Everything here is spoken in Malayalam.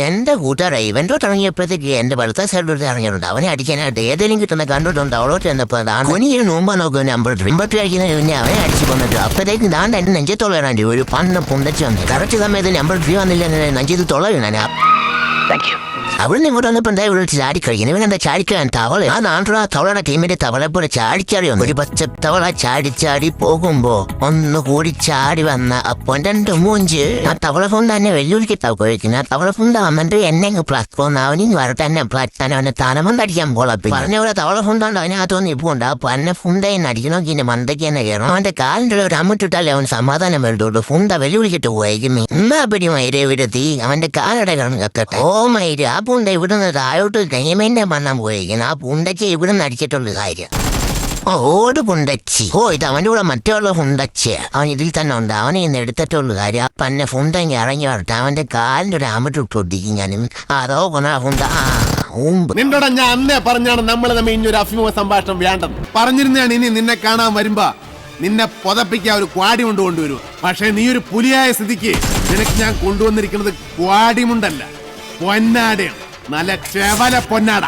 എന്റെ കൂട്ടുകാരെ ഇവന്റോ തുടങ്ങിയപ്പോഴത്തേക്ക് എന്റെ വെളുത്ത സൈഡിലോട്ട് ഇറങ്ങിയിട്ടുണ്ട്. അവനെ അടിക്കാനായിട്ട് ഏതെങ്കിലും കിട്ടുന്ന കണ്ടിട്ടുണ്ട് അവളോട്ട് ചെന്നപ്പോ കുനിയിൽ മുമ്പ് നോക്കുന്ന നമ്പർ റിമ്പട്ട് കഴിക്കുന്ന പിന്നെ അവനെ അടിച്ചു കൊന്നിട്ട്. അപ്പോഴത്തേക്ക് ദാണ്ട് എന്റെ നെഞ്ചത്തോളം ഇടാണ്ട് ഒരു പണ്ണ് പുന്തച്ചു വന്നു. കറക്റ്റ് സമയത്ത് നമ്പർ ഫ്രീ വന്നില്ല നെഞ്ചത്ത് തുള വീണാ അവിടുന്ന് ഇങ്ങോട്ട് വന്നപ്പോ എന്താ ഇവിടെ ചാടി ഇവനെന്താ ചാടിക്കാൻ തവള ആ നാട്ടിൽ ആ തവളയുടെ ടീമിന്റെ തവളെ പോലെ ചാടിച്ചറിയോ ഒരു പച്ച തവള ചാടി ചാടി പോകുമ്പോ ഒന്ന് കൂടി ചാടി വന്ന അപ്പൊ രണ്ട് മൂഞ്ച്. ആ തവള ഫുണ്ട തന്നെ വെല്ലുവിളിക്ക് കഴിക്കുന്നത് ആ തവള ഫുണ്ട വന്നിട്ട് എന്നെ പോന്ന് അവനും വരട്ടെ. എന്നെ പ്ലസ് അവനെ തലമന്ത് അടിക്കാൻ പോളെ പറഞ്ഞ പോലെ തവള ഫുണ്ടുണ്ട് അതിനകത്തൊന്നും ഇപ്പൊ ഉണ്ട്. അപ്പൊ എന്നെ ഫുണ്ടയെ അടിക്കണമെങ്കിൽ എന്റെ മണ്ടയ്ക്ക് തന്നെ കയറണം. അവന്റെ കാലിന്റെ ഒരു അമ്മിട്ടിട്ടാലേ അവൻ സമാധാനം വരുള്ളൂ ഫുണ്ട വെല്ലുവിളിച്ചിട്ട് പോയേക്കും എന്നാ പിടി മൈരെ വിടത്തി അവന്റെ കാലടെ കണക്കട്ടെ ഓ മൈര് ആ പൂണ്ട ഇവിടുന്ന് താഴോട്ട് തേമേന്റെ മണ്ണം പോയിരിക്കുന്നു. ആ പൂണ്ടയ്ക്ക് ഇവിടുന്ന് അടിച്ചിട്ടുള്ള കാര്യം. ഓട് പുണ്ടച്ചി. ഓ ഇത് അവന്റെ കൂടെ മറ്റുള്ള ഹുണ്ടച്ചി അവൻ ഇതിൽ തന്നെ ഉണ്ട്. അവനെ ഇന്ന് എടുത്തിട്ടുള്ളൂ കാര്യം. അപ്പൊ എന്നെ ഫുണ്ടെങ്കിൽ ഇറങ്ങി വരട്ടെ. അവന്റെ കാലിന്റെ ഒരു അമിട്ട് ഇട്ടൊട്ടിക്കും ഞാനും. അതോ കൊണ ഫുണ്ട ആ നിന്നോട് ഞാൻ അന്നേ പറഞ്ഞാണ് നമ്മൾ തമ്മിൽ ഇനി ഒരു അഭിമുഖ സംഭാഷണം വേണ്ടത്. പറഞ്ഞിരുന്നാണ് ഇനി നിന്നെ കാണാൻ വരുമ്പോ നിന്നെ പുതപ്പിക്കാൻ ഒരു ക്വാടി കൊണ്ട് കൊണ്ടുവരും പക്ഷേ നീ ഒരു പുലിയായ സ്ഥിതിക്ക് നിനക്ക് ഞാൻ കൊണ്ടുവന്നിരിക്കുന്നത് ക്വാടിമുണ്ടല്ല പൊന്നാടയാണ്. നല്ല ചെവല പൊന്നാട.